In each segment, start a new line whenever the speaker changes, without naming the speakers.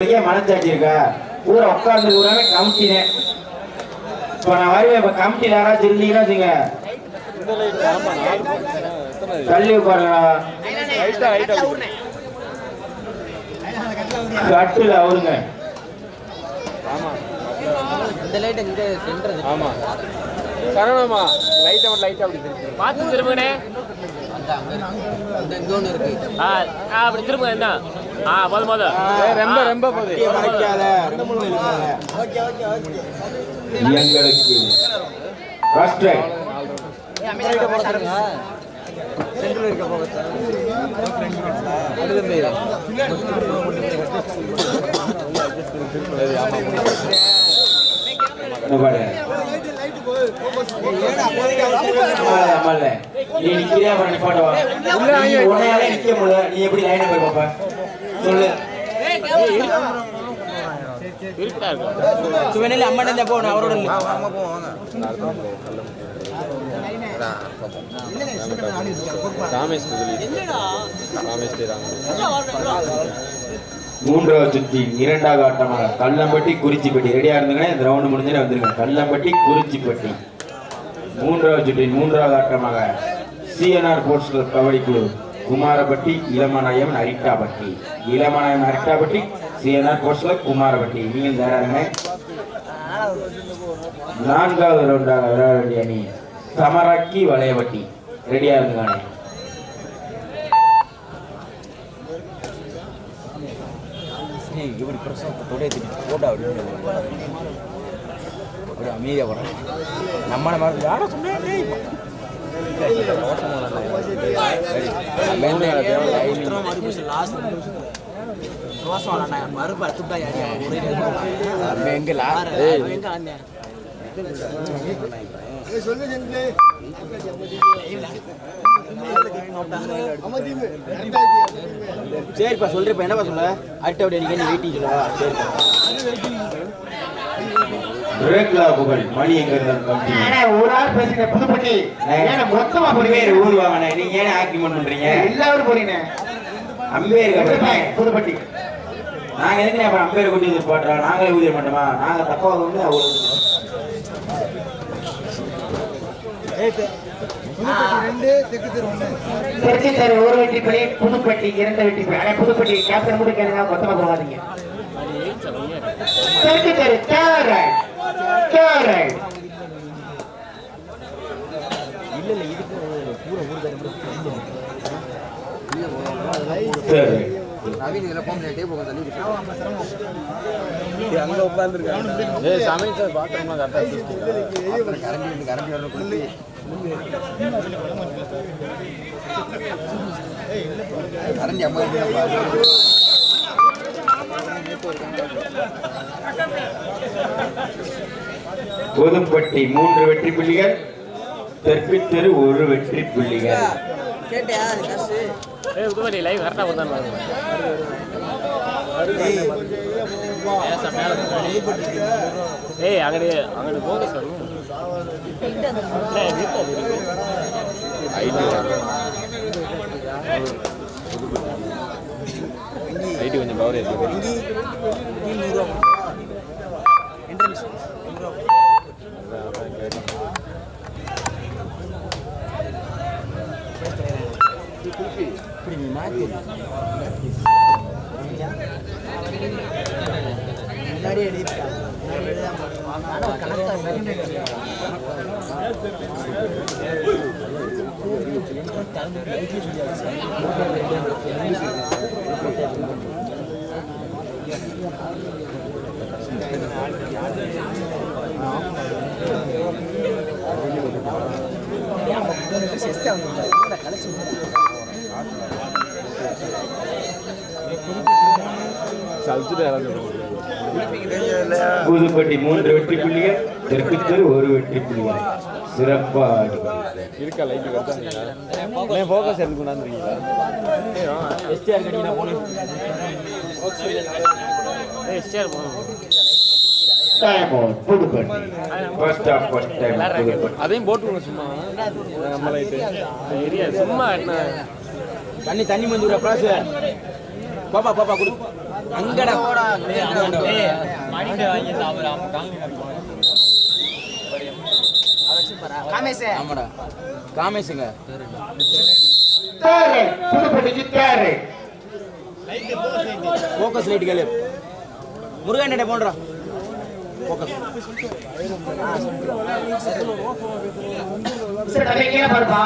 இருக்கா ஊரை உட்கார்ந்து ஊராவே கமிட்டினே இப்போ நான் வருவேன். இப்போ கமிட்டியில் யாராச்சும் இருந்தீங்கன்னா வச்சுங்க. தள்ளி உட்காருங்களா கட்டுல அவருங்க.
இந்த லைட் இங்க சென்டர்
ஆமா. சரவணமா லைட்டா லைட்டா அப்படி திருப்பி
பார்த்து அப்படி திரும்புங்க என்ன? ஆ போதும்
ஏய், ரொம்ப ரொம்ப
எங்களுக்கு
சென்டர்ல இருக்க போக
பாரு ஆமால, ஆமால. நீ நிக்கிறியா அப்புறம் நிப்பாட்டுவா உன்னையாலே நிக்க முடியல நீ எப்படி லைனை போய் பாப்ப சொல்லு
சுவனில் அம்மன் இந்த போகணும்? அவரோட
ராமேஷ் ராமேஷ் ராமேஷ்
மூன்றாவது சுற்றி இரண்டாவது ஆட்டமாக கள்ளம்பட்டி குறிச்சிப்பட்டி. ரெடியாக இருந்தீங்கன்னா இந்த ரவுண்டு முடிஞ்சே வந்துருங்க. கள்ளம்பட்டி குறிச்சிப்பட்டி. மூன்றாவது சுற்றி மூன்றாவது ஆட்டமாக சிஎன்ஆர் ஸ்போர்ட்ஸ் கிளப் கபடி குழு. Kumarappatti Ilamanayam Arittapatti. Ilamanayam Arittapatti CNR sports club Kumarappatti நீங்கள் தராருங்க நான்காவது ரவுண்டாக விளையாட வேண்டிய அணி சமராக்கி வளையவட்டி ரெடியாக இருந்துங்க
இப்படி பிரசவத்தோட போட்டோ அப்படின்னு ஒரு அமைதியா போறேன் நம்ம நம்ம யார சொன்னேன் சரிப்பா சொல்றேப்பா. என்னப்பா சொல்ல அடுத்த அப்படி நீ வெயிட்டிங் சொல்லவா? சரிப்பா.
புகழ் மணி எங்க இருந்தாலும்
ஒரு ஆள் பேசுங்க புதுப்பட்டி. மொத்தமா போடுவீங்க
பேர் ஊர் வாங்கினேன். நீங்க ஏன் ஆர்குமெண்ட் பண்றீங்க?
எல்லாரும் போறீங்க.
அம்பேர்
புதுப்பட்டி
நாங்க எதுக்கு அப்புறம் அம்பேர் கூட்டி போட்டோம் நாங்களே ஊதிய மாட்டோமா நாங்க தப்பா வந்து அவ்வளவு.
திருச்சி தெரு ஒரு வெட்டி புலி புதுப்பட்டி இரண்டு வெட்டி ஆனா புதுப்பட்டி கேப்டன் கூட கேளுங்க மொத்தமா போகாதீங்க. திருச்சி தெரு தேர்ட் ரைட் தேர்ட் ரைட்
சரி.
நவீன் இதில் போக முடியாது போக தள்ளி
அங்க உட்கார்ந்துருக்காங்க. ஏய் சமையல் சார் பாத்திரமா கரெக்டா
கரண்டி வந்து கரண்டி வர கொடுத்து கரண்டி அம்மா
புதுப்பட்டி மூன்று வெற்றி புள்ளிகள் தெற்கு தெரு ஒரு வெற்றி புள்ளிகள்.
கேட்டியா
லைவ் கரெக்டாக மேலே ஏய் அங்கடி அங்கடி போக சார்
ஐடி கொஞ்சம் பவர் ஏற்றி
இப்படி நீ மாற்றி முன்னாடி
சலிச்சுட்டு இறந்து
புதுப்பட்டி மூன்று வெற்றி புள்ளிகள் தெற்கு தெரு ஒரு வெற்றி புள்ளிகள். சிறப்பா ஆடி
இருக்கா கட்டாங்களா ஃபோக்கஸ் எடுத்து கொண்டாந்துருக்கீங்களா?
எஸ்டிஆர் கட்டினா போன.
ஏய் ஸ்டேர் போகணும்
time out Puduppatti first half first time Puduppatti.
அதையும் போட்டுருங்க சும்மா. நம்ம லைட்டு
ஏரியா சும்மா என்ன?
தண்ணி தண்ணி வந்து விட பிராசு பாப்பா பாப்பா கொடு. அங்கடா. ஆமாடா காமேஷுங்க
தேர்ட் ரைட் புதுப்பட்டிக்கு தேர்ட் ரைட்
ஃபோக்கஸ் லைட் கேளு. முருகன் என்ன போன்றா ஃபோக்கஸ்
சார் தம்பி கீழே பாருப்பா.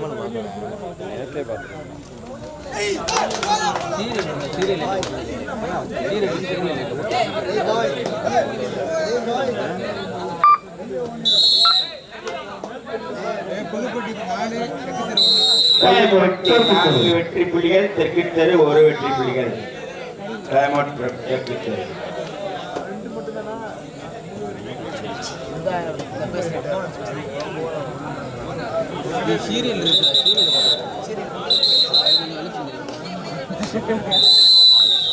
கோயம்புத்தூர் தெற்கு
நான்கு வெற்றி புள்ளிகள் தெற்கு தெரு ஒரு வெற்றி புள்ளிகள் டைம் அவுட் சீரியல் தெரு
சீரியல் இருக்கு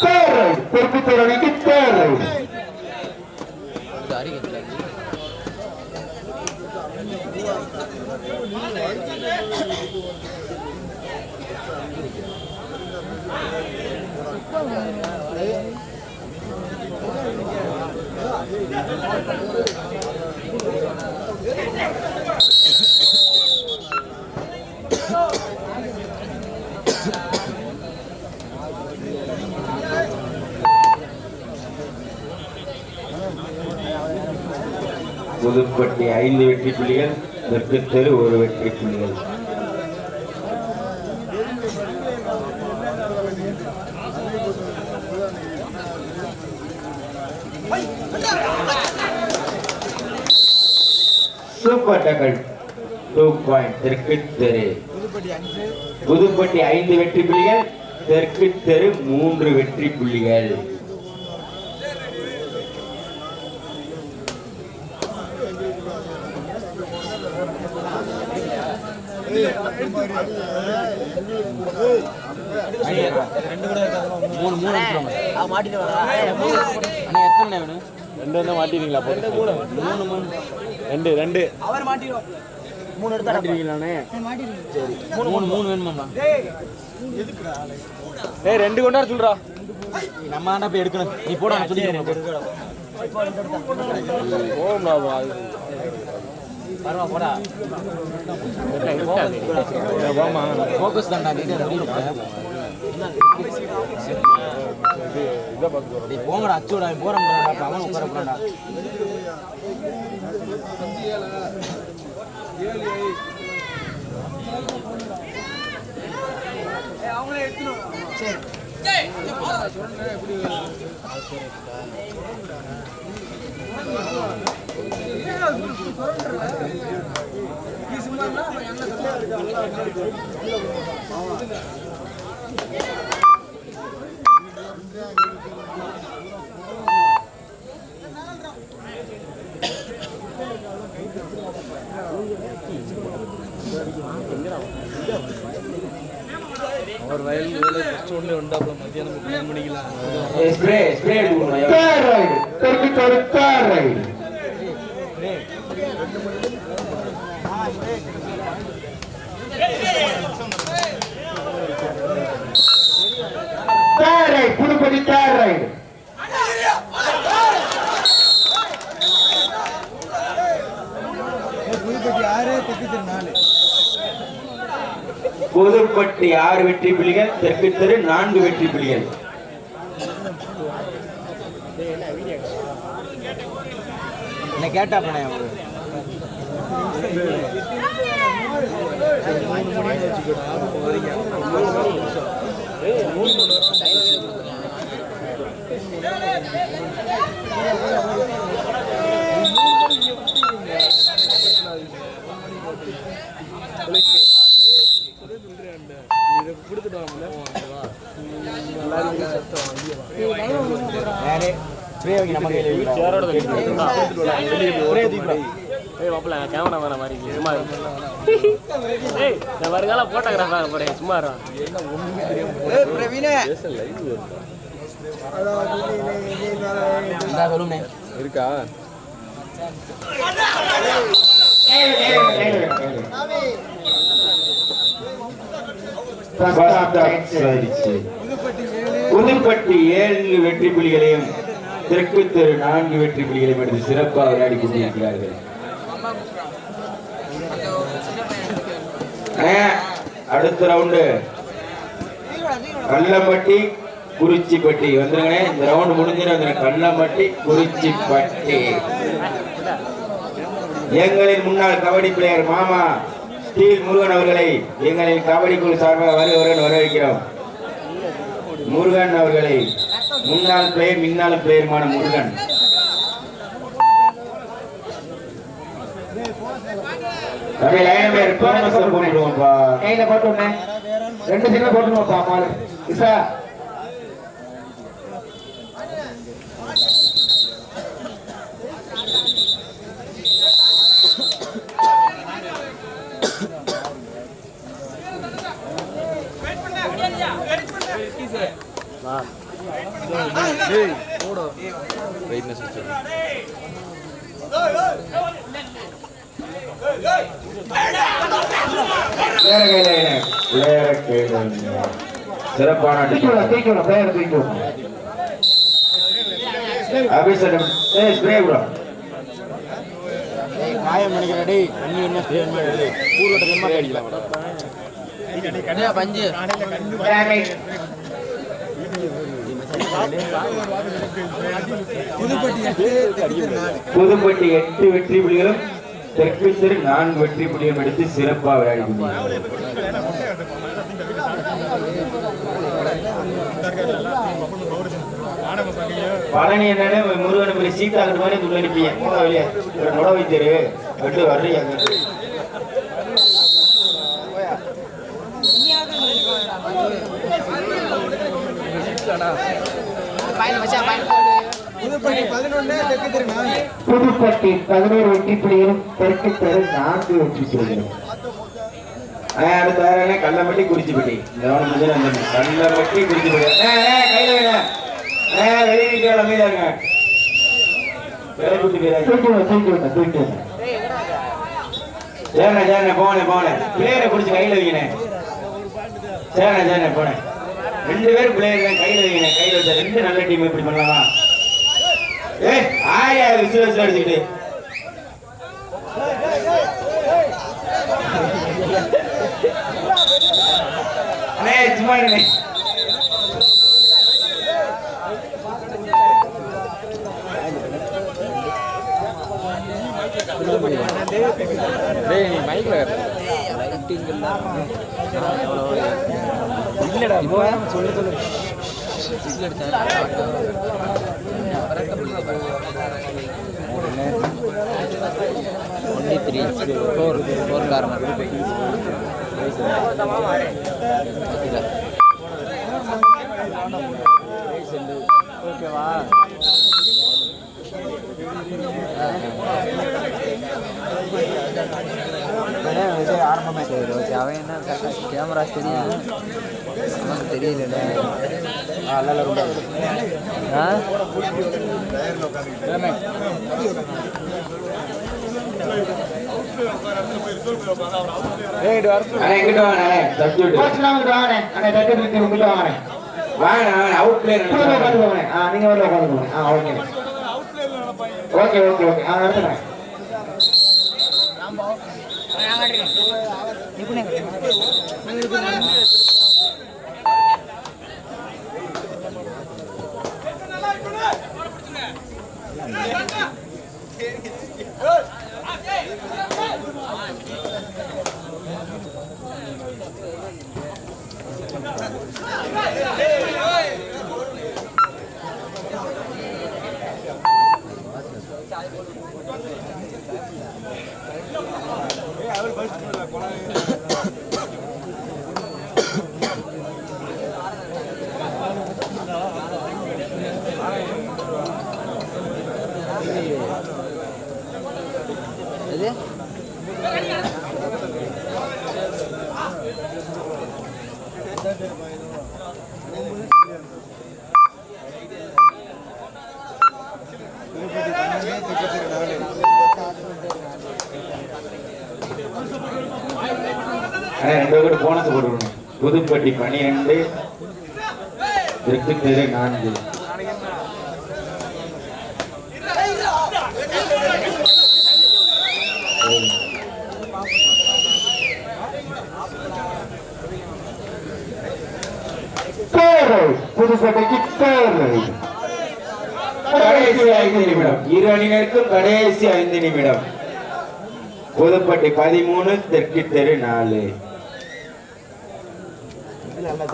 தேர்ட் ரைட் தெற்கு அணிக்கு தேர்ட்
புதுப்பட்டி ஐந்து வெற்றி புள்ளிகள் தெற்கு தெரு ஒரு வெற்றி புள்ளிகள். சூப்பர் டக்கல் டூ பாயிண்ட் தெற்கு தெரு. புதுப்பட்டி ஐந்து வெற்றி புள்ளிகள் தெற்கு தெரு மூன்று வெற்றி புள்ளிகள்.
மூணு மூணு மாட்டிட்டு அண்ணா எத்தனை வேணும்
ரெண்டு வந்து மாட்டிட்டீங்களா போட்டு
மூணு மூணு
ரெண்டு ரெண்டு
அவர் மாட்டிடுவோம் மூணு எடுத்தா
மாட்டிட்டீங்களாண்ணே
சரி மூணு மூணு வேணுமாம்மா
ஏய் ரெண்டு கொண்டு சொல்றா
நம்ம போய் எடுக்கணும் நீ போட நான் சொல்லி
போகும்டா அது
ஃபோக்கஸ் தான்டா நீ போங்கடா அச்சோடா அவன் உட்கார போறான்டா.
அவர் வயல் வேலை ஃபஸ்ட் ஒன்லி உண்டாப்ல மத்தியானம் மூணு மணிக்கெல்லாம்.
ஸ்ப்ரே ஸ்ப்ரே எடுக்கணும்
ரைட் தெரு third right Puduppatti third right
Puduppatti ஆறு வெற்றி புள்ளிகள் தெற்கு தெரு நான்கு வெற்றி புள்ளிகள்
என்ன கேட்டா போனேன் ஸ்ப்ரே வைக்க நம்ம கையில ஸ்ப்ரே தூக்கிடா.
ஏய் மாப்பிள்ள கேமரா மேன மாதிரி இருக்கு. சும்மா. ஏய் இந்த வருங்கால போட்டோகிராஃபர் போறேன் சும்மா இருடா.
இந்தா சொல்லுண்ணே
இருக்கா.
புதுப்பட்டி ஏழு வெற்றி புலிகளையும் தெற்கு தெரு நான்கு வெற்றி புலிகளையும் எடுத்து சிறப்பாக விளையாடி கொண்டிருக்கிறார்கள் அடுத்த ரவுண்டு. கள்ளம்பட்டி குறிச்சிப்பட்டி. வந்துருங்கண்ணே இந்த ரவுண்ட் முடிஞ்சிடும் வந்துருங்க. கல்லம்பட்டி குறிச்சிப்பட்டி. எங்களின் முன்னாள் கபடி பிளேயர் மாமா ஸ்டீல் முருகன் அவர்களை எங்களின் கபடி குழு சார்பாக வருகிறவர்கள் வரவேற்கிறோம். முருகன் அவர்களை முன்னாள் பிளேயர் மின்னாள் பிளேயருமான முருகன். தம்பி லைன் பேர் தோமஸ் போட்டுடுவோம்ப்பா
கையில போட்டு விடுனே. ரெண்டு சின்ன போட்டுருவோம்ப்பா மாலு இசா
இல்ல. வேற கையில இல்ல. சிறப்பான அபிஷேகம் ஸ்ப்ரே ப்ரோ
காயம் நினைக்கிறேன் தண்ணி என்ன ஸ்ப்ரே என்ன பஞ்சு
புதுப்பட்டி எட்டு வெற்றி புலிகளும் தெற்கு தெரு நான் வெற்றி புலிகளும் எடுத்து சிறப்பாக விளையாடி கொண்டிருக்கிறார்கள். பழனி என்னன்னு முருகன் போய் சீதா அந்த மாதிரி உள்ள அனுப்பிய போடா வெளியே ஒரு நுட வைத்திரு விட்டு வர்றீங்க.
புதுப்பட்டி பதினோரு வெற்றி புள்ளிகளும் தெற்கு தெரு நான்கு வெற்றி புள்ளிகளும்
அடுத்த வேற கல்லம்பட்டி குறிச்சிப்பட்டி. கல்லம்பட்டி குறிச்சிப்பட்டி. வெளியே நிற்கிற அமைதியா இருங்க. சரிண்ணே சரிண்ணே போனே போனே பிளேயரை பிடிச்சி கையில் வைங்கண்ணே. சரிண்ணே சரிண்ணே போனேன். ரெண்டு பேரும் பிளேயர் கையில் வைங்கண்ணே. கையில் வச்சா ரெண்டு நல்ல டீம் இப்படி பண்ணலாமா? ஏய் ஆயா விசில் விசில் அடிச்சுக்கிட்டு. அண்ணே சும்மா இருங்கண்ணே.
டேய் நீ மைக்ல இல்லடா இப்போ சொல்லு சொல்லு.
Only three four four car
மட்டும் ஓகேவா ஆரம்பமாக
சரி ஓகே அவன் என்ன கேமரா தெரியும் நமக்கு தெரியல ஆ
ஏய் ஓகே வரது
அண்ணே எங்கிட்ட வாங்கண்ணே
இது ரெண்டு கூட போனது போடுவோம்
புதுப்பட்டி பனிரெண்டு திருப்பி நான்கு. கடைசி ஐந்து நிமிடம். இரு அணியினருக்கும் கடைசி ஐந்து நிமிடம். புதுப்பட்டி பதிமூணு தெற்கு தெரு நாலு.
நல்லா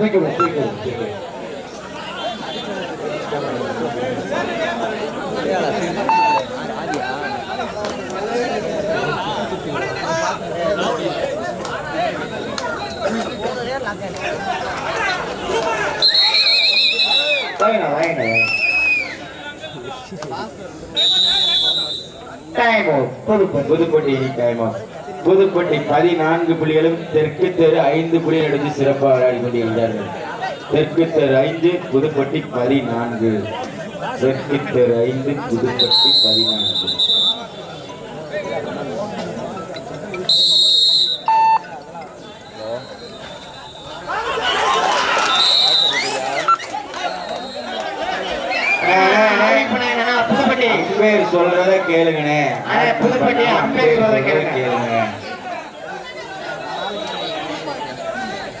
தெரியுதுடா
நேரம், நேரம், தூக்கி விடு, தூக்கி விடு, தூக்கி விடு. வாங்கினா, வாங்கினா, வாங்கினா. Time out. புதுப்பட்டி.
புதுப்பட்டி டைமா புதுப்பட்டி பதினான்கு புள்ளிகளும் தெற்கு தெரு ஐந்து புள்ளிகள் எடுத்து சிறப்பாக ஆடி கொண்டிருக்கிறார்கள் தெற்கு தெரு ஐந்து புதுப்பட்டி பதினான்கு. தெற்கு தெரு ஐந்து புதுப்பட்டி பதினான்கு
அண்ணா, அண்ணா, இப்ப நான் என்னன்னா, புதுப்பட்டி
அம்பேர் சொல்றத கேளுங்கண்ணே.
அண்ணே, புதுப்பட்டி அம்பேர் சொல்றத கேளுங்க.
கேளுங்க.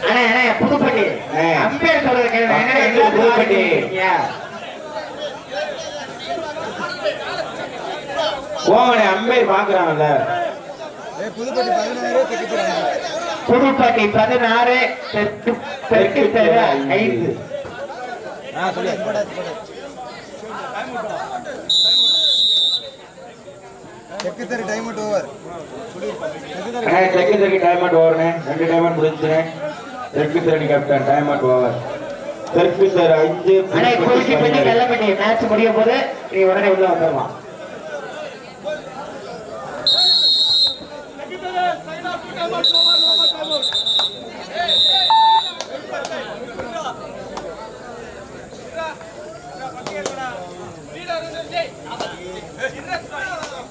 அண்ணே, அண்ணே, புதுப்பட்டி.
ஆ.
அம்பேர் சொல்றது கேளுங்க.
புதுப்பட்டி. போங்கண்ணே அம்பேர் பாக்குறாங்கல்ல.
புதுப்பட்டி பதினாறு தெற்கு தெற்கு தெரு ஐந்து.
அண்ணே தெற்கு தெற்கு டைம் அவுட் ஓவர்ண்ணே ரெண்டு டைம் அவுட் முடிஞ்சுண்ணே தெற்கு தெரு கேப்டன் டைம் அவுட் ஓவர் தெற்கு தெரு அஞ்சு
அண்ணே குறிச்சி பண்ணி
பதினேழு.
கள்ளப்பட்டி மேட்ச் முடியும் போது நீ உடனே உள்ள வந்துடலாம்.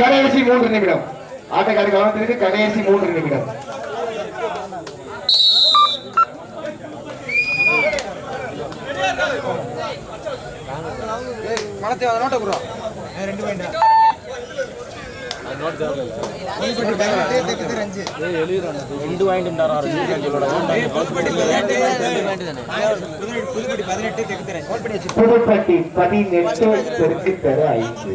கடைசி மூன்று நிமிடம் ஆட்டக்காரர் கவனத்திற்கு கடைசி மூன்று நிமிடம்
ரெண்டு வாங்கிட்டு
புதுப்பட்டி பதினெட்டு தெற்கு தெரு ஐந்து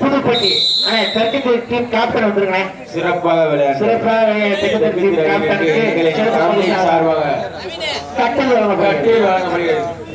புதுப்பட்டி அண்ணே தெற்கு டீம் கேப்டன் வந்துருங்க
சிறப்பாக விளையாண்டு
சிறப்பாக
சார்பாக
கட்டல்
வழங்கப்படுகிறது